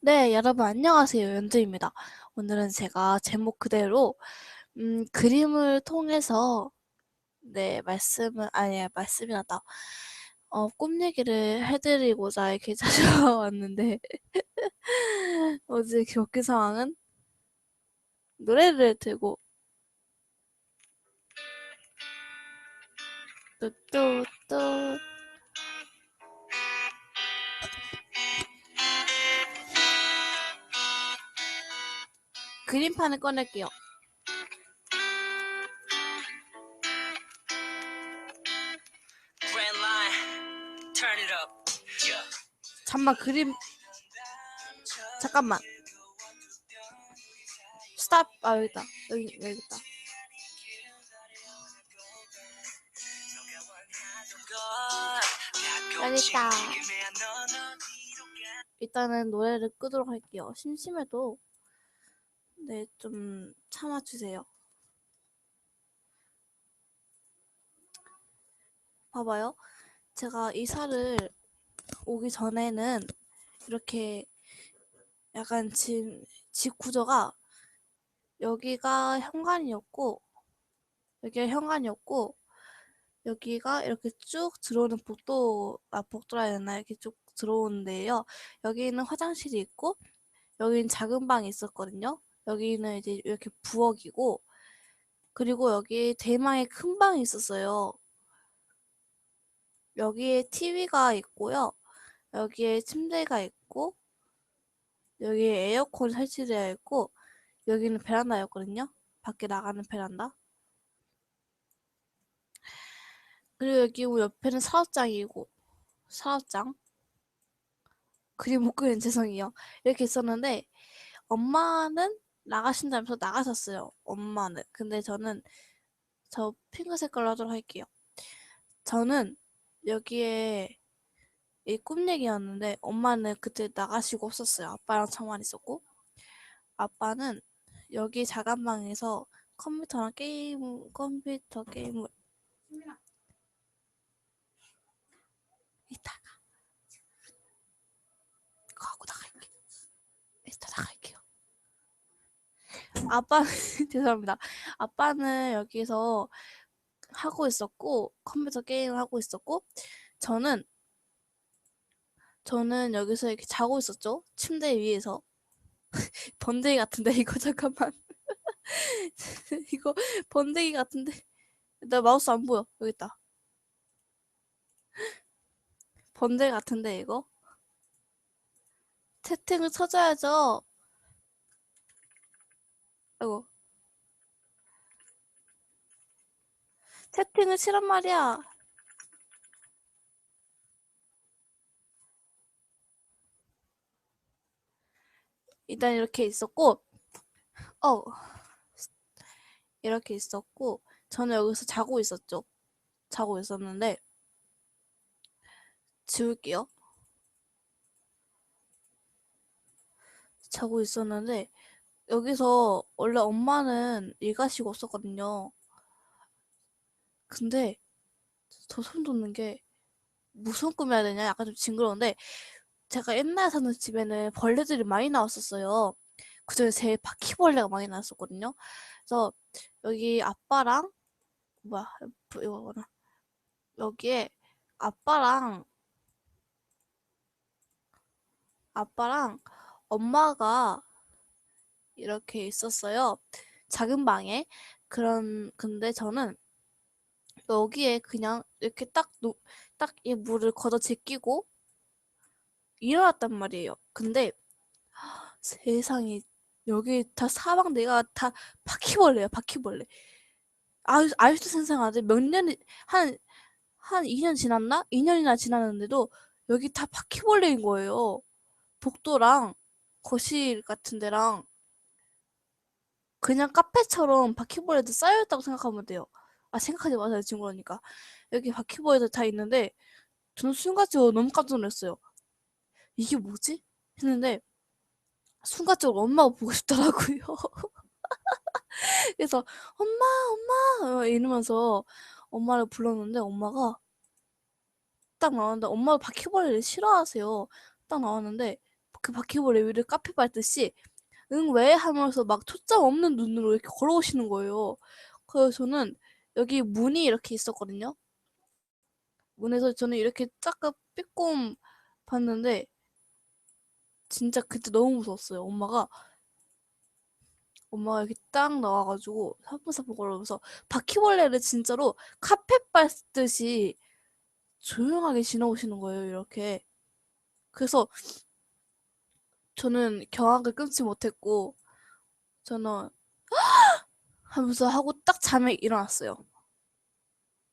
네, 여러분 안녕하세요. 연주입니다. 오늘은 제가 제목 그대로 음, 그림을 통해서 네, 말씀을 아니 말씀이 나다. 어, 꿈 얘기를 해드리고자 이렇게 찾아왔는데 어제 겪은 상황은 노래를 들고 또또또 그림판을 꺼낼게요. 잠만 그림. 잠깐만. 스탑 아 여기다. 여기 여기 있다. 여기 있다. 일단은 노래를 끄도록 할게요. 심심해도 네 좀 참아주세요. 봐봐요. 제가 이사를 오기 전에는 이렇게 약간 집, 집 구조가 여기가 현관이었고 여기가 현관이었고 여기가 이렇게 쭉 들어오는 복도 아 복도라 해야 되나? 이렇게 쭉 들어오는데요. 여기는 화장실이 있고 여기는 작은 방이 있었거든요 여기는 이제 이렇게 부엌이고 그리고 여기 대망의 큰 방이 있었어요 여기에 TV가 있고요 여기에 침대가 있고 여기에 에어컨 설치되어 있고 여기는 베란다였거든요. 밖에 나가는 베란다. 그리고 여기 뭐 옆에는 사업장이고 사업장 그림 못 그린 죄송해요. 이렇게 있었는데 엄마는 나가신다면서 나가셨어요. 엄마는. 근데 저는 저 핑크 색깔로 하도록 할게요. 저는 여기에 이 꿈 얘기였는데 엄마는 그때 나가시고 없었어요. 아빠랑 저만 있었고 아빠는 여기 작은 방에서 컴퓨터랑 게임 컴퓨터 게임을 이따가 이거 하고 나갈게요. 이따 나갈게요. 아빠는 죄송합니다. 아빠는 여기서 하고 있었고 컴퓨터 게임을 하고 있었고 저는 저는 여기서 이렇게 자고 있었죠. 침대 위에서. 번데기 같은데 이거 잠깐만. 이거 번데기 같은데. 나 마우스 안 보여. 여기 있다. 번데기 같은데 이거. 채팅을 쳐줘야죠. 아이고. 채팅을 치란 말이야. 일단 이렇게 있었고, 어, 이렇게 있었고, 저는 여기서 자고 있었죠. 자고 있었는데, 지울게요. 자고 있었는데, 여기서 원래 엄마는 일 가시고 없었거든요. 근데, 저 소름 돋는 게, 무슨 꿈해야 되냐? 약간 좀 징그러운데, 제가 옛날에 사는 집에는 벌레들이 많이 나왔었어요. 그중에 제일 바퀴벌레가 많이 나왔었거든요. 그래서 여기 아빠랑 뭐야 이거 뭐나 여기에 아빠랑 아빠랑 엄마가 이렇게 있었어요. 작은 방에 그런 근데 저는 여기에 그냥 이렇게 딱딱 이 물을 걷어 제끼고 일어났단 말이에요. 근데 세상에 여기 다 사방 내가 다 바퀴벌레야 바퀴벌레. 아, 아직도 생생하지 몇 년이 한한 2년 지났나? 2년이나 지났는데도 여기 다 바퀴벌레인 거예요. 복도랑 거실 같은 데랑 그냥 카페처럼 바퀴벌레들 쌓여있다고 생각하면 돼요. 아 생각하지 마세요 친구라니까 여기 바퀴벌레들 다 있는데 저는 순간적으로 너무 깜짝 놀랐어요. 이게 뭐지? 했는데 순간적으로 엄마가 보고 싶더라고요. 그래서 엄마 엄마 이러면서 엄마를 불렀는데 엄마가 딱 나왔는데 엄마가 바퀴벌레를 싫어하세요. 딱 나왔는데 그 바퀴벌레 위를 카페 밟듯이 응 왜? 하면서 막 초점 없는 눈으로 이렇게 걸어오시는 거예요. 그래서 저는 여기 문이 이렇게 있었거든요. 문에서 저는 이렇게 잠깐 빼꼼 봤는데 진짜 그때 너무 무서웠어요. 엄마가 엄마가 이렇게 딱 나와가지고 사뿐사뿐 걸으면서 바퀴벌레를 진짜로 카펫 밟듯이 조용하게 지나오시는 거예요. 이렇게. 그래서 저는 경악을 끊지 못했고 저는 하면서 하고 딱 잠에 일어났어요.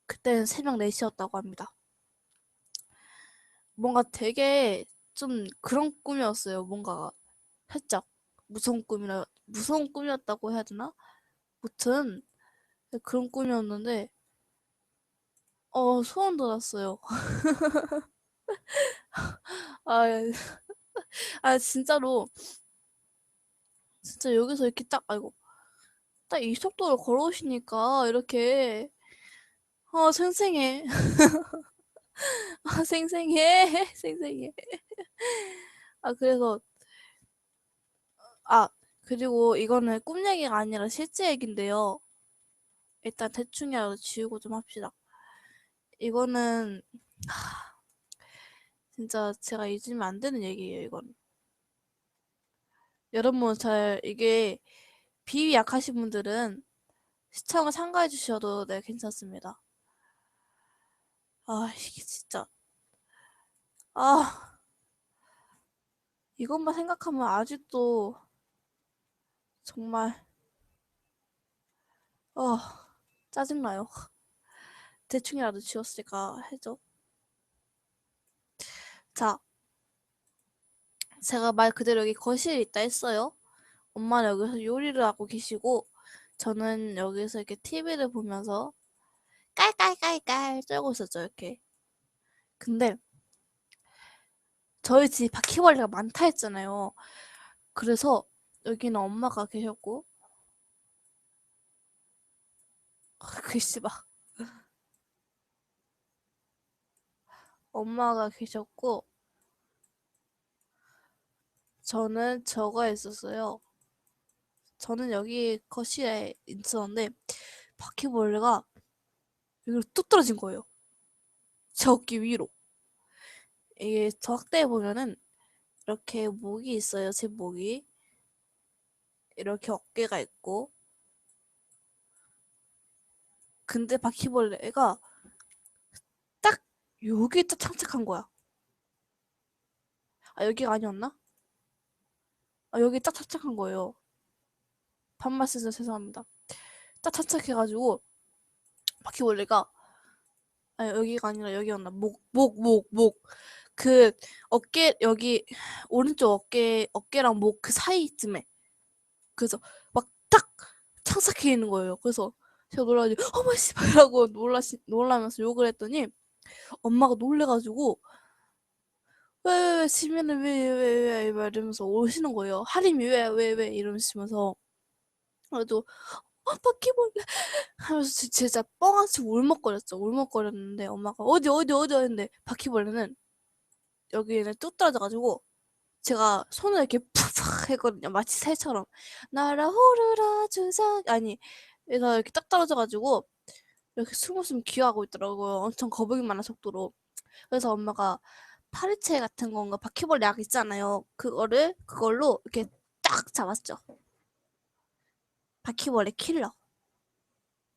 그때는 새벽 4시였다고 합니다. 뭔가 되게 좀 그런 꿈이었어요. 뭔가 살짝 무서운 꿈이라 무서운 꿈이었다고 해야 되나? 무튼 그런 꿈이었는데 어 소름 돋았어요. 아, 아 진짜로. 진짜 여기서 이렇게 딱 아이고 딱 이 속도로 걸어오시니까 이렇게 아 생생해. 아 생생해. 생생해. 아 그래서 아 그리고 이거는 꿈 얘기가 아니라 실제 얘긴데요. 일단 대충이라도 지우고 좀 합시다. 이거는 하, 진짜 제가 잊으면 안 되는 얘기예요 이건 여러분 잘 이게 비위 약하신 분들은 시청을 참가해 주셔도 네 괜찮습니다 아 이게 진짜 아 이것만 생각하면 아직도 정말 어 짜증나요. 대충이라도 지웠을까 해죠. 자, 제가 말 그대로 여기 거실에 있다 했어요. 엄마는 여기서 요리를 하고 계시고 저는 여기서 이렇게 TV를 보면서 깔깔깔깔 쩔고 있었죠 이렇게. 근데 저희 집 바퀴벌레가 많다 했잖아요. 그래서 여기는 엄마가 계셨고 글씨 막 엄마가 계셨고 저는 저가 있었어요. 저는 여기 거실에 있었는데 바퀴벌레가 여기로 뚝 떨어진 거예요. 제 어깨 위로. 이게 저 확대해 보면은 이렇게 목이 있어요. 제 목이 이렇게 어깨가 있고 근데 바퀴벌레가 딱 여기 딱 장착한 거야. 아 여기가 아니었나? 아 여기 딱 장착한 거예요. 반말 쓰서 죄송합니다. 딱 장착해가지고 바퀴벌레가 아 여기가 아니라 여기였나? 목 목 목 목 그 어깨 여기 오른쪽 어깨 어깨랑 목 그 사이쯤에 그래서 막딱 장착해 있는 거예요. 그래서 제가 놀라가지고 어머 씨발 이라고 놀라시 놀라면서 욕을 했더니 엄마가 놀래가지고 왜 왜 왜 지민은 왜왜 왜 이러면서 오시는 거예요. 하림이 왜 왜 왜 이러시면서 그래도 어 바퀴벌레 하면서 지- 진짜 뻥아치고 울먹거렸죠. 울먹거렸는데 엄마가 어디 어디 어디 했는데 바퀴벌레는 여기는 뚝 떨어져가지고 제가 손을 이렇게 푹푹 했거든요. 마치 새처럼 날아오르라 주작 아니 그래서 이렇게 딱 떨어져가지고 이렇게 숨었으면 기어하고 있더라고요. 엄청 거북이 많은 속도로. 그래서 엄마가 파리채 같은 건가 바퀴벌레 약 있잖아요. 그거를 그걸로 이렇게 딱 잡았죠. 바퀴벌레 킬러.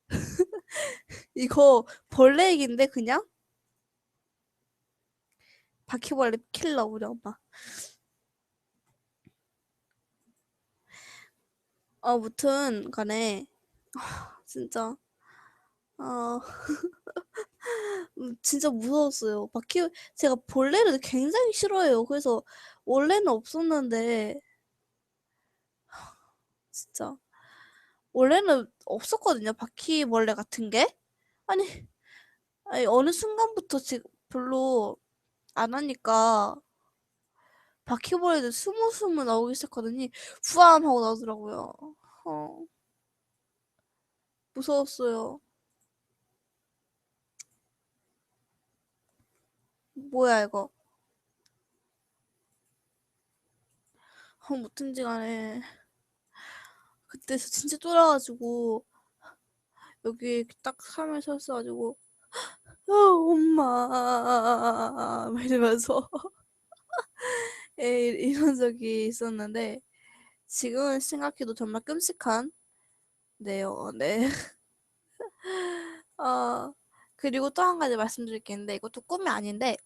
이거 벌레 얘기인데 그냥 바퀴벌레 킬러 우리 엄마. 아무튼 간에 진짜 아 음, 진짜 무서웠어요. 바퀴 제가 벌레를 굉장히 싫어해요. 그래서 원래는 없었는데 진짜 원래는 없었거든요. 바퀴벌레 같은 게 아니 아니 어느 순간부터 지금 별로 안 하니까 바퀴벌레들 스무스무 나오기 시작하더니 후암 하고 나오더라고요. 어. 무서웠어요. 뭐야 이거? 어, 뭐든지 간에. 그때 저 진짜 쫄아가지고 여기 딱 카메라 섰어가지고 어, 엄마. 막 이러면서. 예, 이런 적이 있었는데 지금은 생각해도 정말 끔찍한 네요 네 어, 그리고 또 한 가지 말씀드릴 게 있는데 이것도 꿈이 아닌데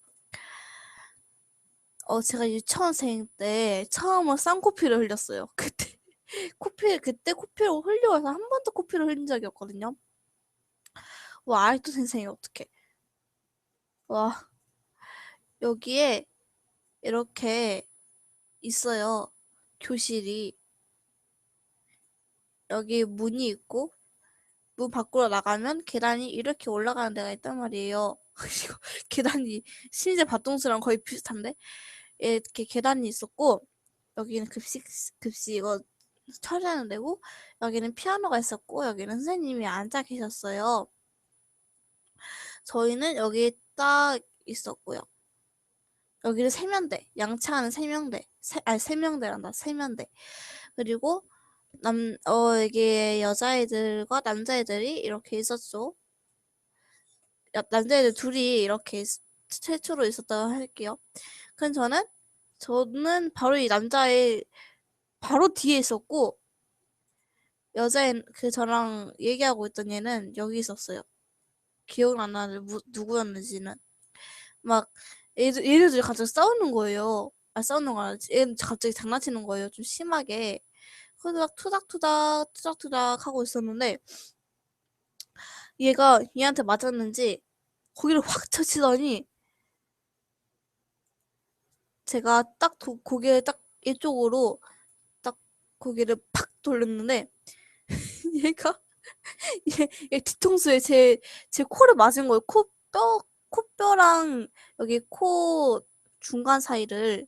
어 제가 유치원생 때 처음으로 쌍코피를 흘렸어요. 그때 코피 그때 코피를 흘려서 한 번도 코피를 흘린 적이 없거든요. 와 아직도 생생해 어떡해. 와 여기에 이렇게 있어요. 교실이. 여기 문이 있고 문 밖으로 나가면 계단이 이렇게 올라가는 데가 있단 말이에요 계단이 심지어 밭동수랑 거의 비슷한데 이렇게 계단이 있었고 여기는 급식 급식 이거 처리하는 데고 여기는 피아노가 있었고 여기는 선생님이 앉아 계셨어요. 저희는 여기 딱 있었고요. 여기는 세면대, 양치하는 세면대, 세, 아니 세면대란다, 세면대. 그리고 남, 어, 여기 여자애들과 남자애들이 이렇게 있었죠. 야- 남자애들 둘이 이렇게 있- 최초로 있었다고 할게요. 그럼 저는 저는 바로 이 남자의 바로 뒤에 있었고 여자애 그 저랑 얘기하고 있던 얘는 여기 있었어요. 기억은 안 나는데 무, 누구였는지는 막 얘들 얘네들이 갑자기 싸우는 거예요. 아 싸우는 거 아니지. 얘는 갑자기 장난치는 거예요. 좀 심하게. 막 투닥투닥 투닥투닥 하고 있었는데 얘가 얘한테 맞았는지 거기를 확 쳐치더니 제가 딱 도, 고개를 딱 이쪽으로 딱 고개를 팍 돌렸는데 얘가 얘, 얘 뒤통수에 제, 제 코를 맞은 거예요. 코, 뼈, 코뼈랑 여기 코 중간 사이를.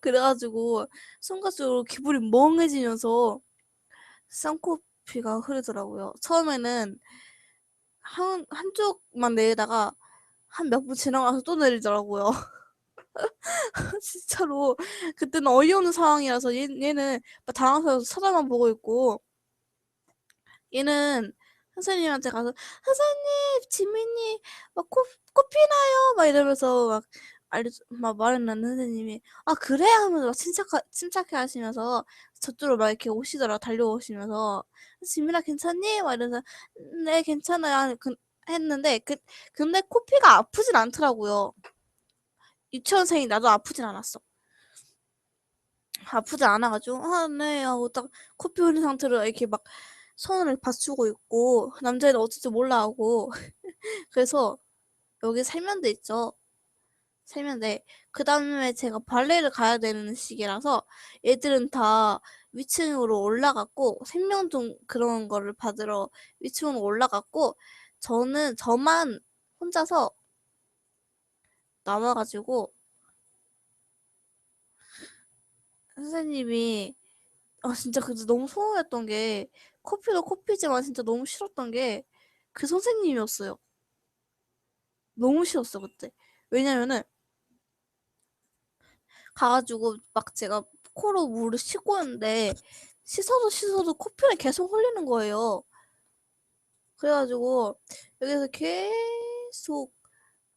그래가지고 순간적으로 기분이 멍해지면서 쌍코피가 흐르더라고요. 처음에는 한, 한쪽만 내리다가 한 몇 분 지나가서 또 내리더라고요. 진짜로 그때는 어이없는 상황이라서 얘, 얘는 막 당황해서 쳐다만 보고 있고 얘는 선생님한테 가서 선생님 지민이 막 코, 코피 나요 막 이러면서 막 알려 막 말했는데 선생님이 아 그래? 하면서 막 침착하, 침착해 하시면서 저쪽으로 막 이렇게 오시더라 달려오시면서 지민아 괜찮니? 막 이러면서 네 괜찮아요. 그, 했는데 그 근데 코피가 아프진 않더라고요. 유치원생이 나도 아프진 않았어. 아프지 않아가지고 아네 하고 딱 코피 흘린 상태로 이렇게 막 손을 받치고 있고 남자애는 어쩔 줄 몰라 하고. 그래서 여기 세면대 있죠 세면대 그 다음에 제가 발레를 가야 되는 시기라서 애들은 다 위층으로 올라갔고 생명종 그런 거를 받으러 위층으로 올라갔고 저는 저만 혼자서 남아가지고 선생님이 아 진짜 그때 너무 서운했던 게 코피도 코피지만 진짜 너무 싫었던 게 그 선생님이었어요. 너무 싫었어 그때. 왜냐면은 가가지고 막 제가 코로 물을 씻고 있는데 씻어도 씻어도 코피를 계속 흘리는 거예요. 그래가지고 여기서 계속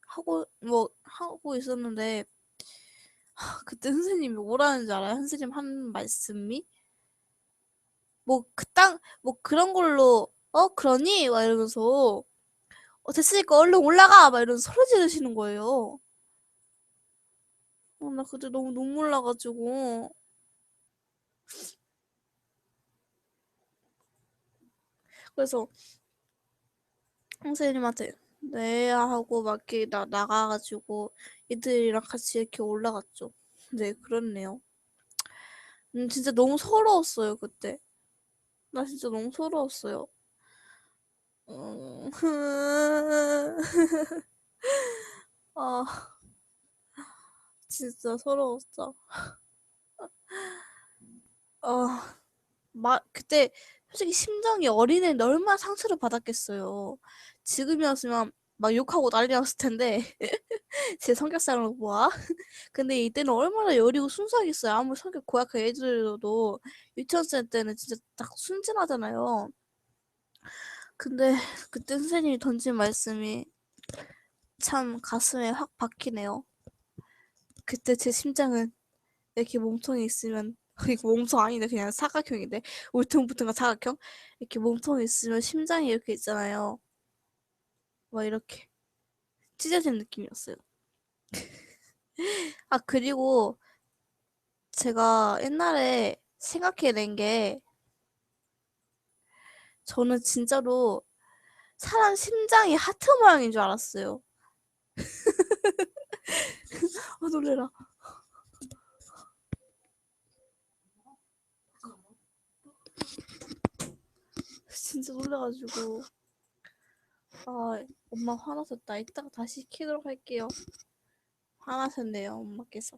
하고 뭐 하고 있었는데 하, 그때 선생님이 뭐라는지 알아요? 선생님 한 말씀이 뭐 그땅 뭐 그런 걸로 어 그러니 막 이러면서 어 됐으니까 얼른 올라가 막 이러면서 소리 지르시는 거예요. 어, 나 그때 너무 눈물 나가지고 그래서 선생님한테 네 하고 막 이렇게 나 나가가지고 애들이랑 같이 이렇게 올라갔죠. 네 그렇네요. 음 진짜 너무 서러웠어요 그때. 나 진짜 너무 서러웠어요. 음... 아 진짜 서러웠어. 아, 마, 그때 솔직히 심정이 어린애인데 얼마나 상처를 받았겠어요. 지금이었으면 막 욕하고 난리 났을 텐데. 제 성격상으로 보아. 근데 이때는 얼마나 여리고 순수하겠어요. 아무리 성격 고약한 애들도 유치원생 때는 진짜 딱 순진하잖아요. 근데 그때 선생님이 던진 말씀이 참 가슴에 확 박히네요 그때 제 심장은 이렇게 몸통이 있으면 이거 몸통 아닌데 그냥 사각형인데 울퉁불퉁한 사각형 이렇게 몸통이 있으면 심장이 이렇게 있잖아요 막 이렇게 찢어진 느낌이었어요. 아 그리고 제가 옛날에 생각해낸 게 저는 진짜로 사람 심장이 하트 모양인 줄 알았어요. 아 놀래라. 진짜 놀래가지고 아 엄마 화나셨다. 이따가 다시 키도록 할게요. 화나셨네요 엄마께서.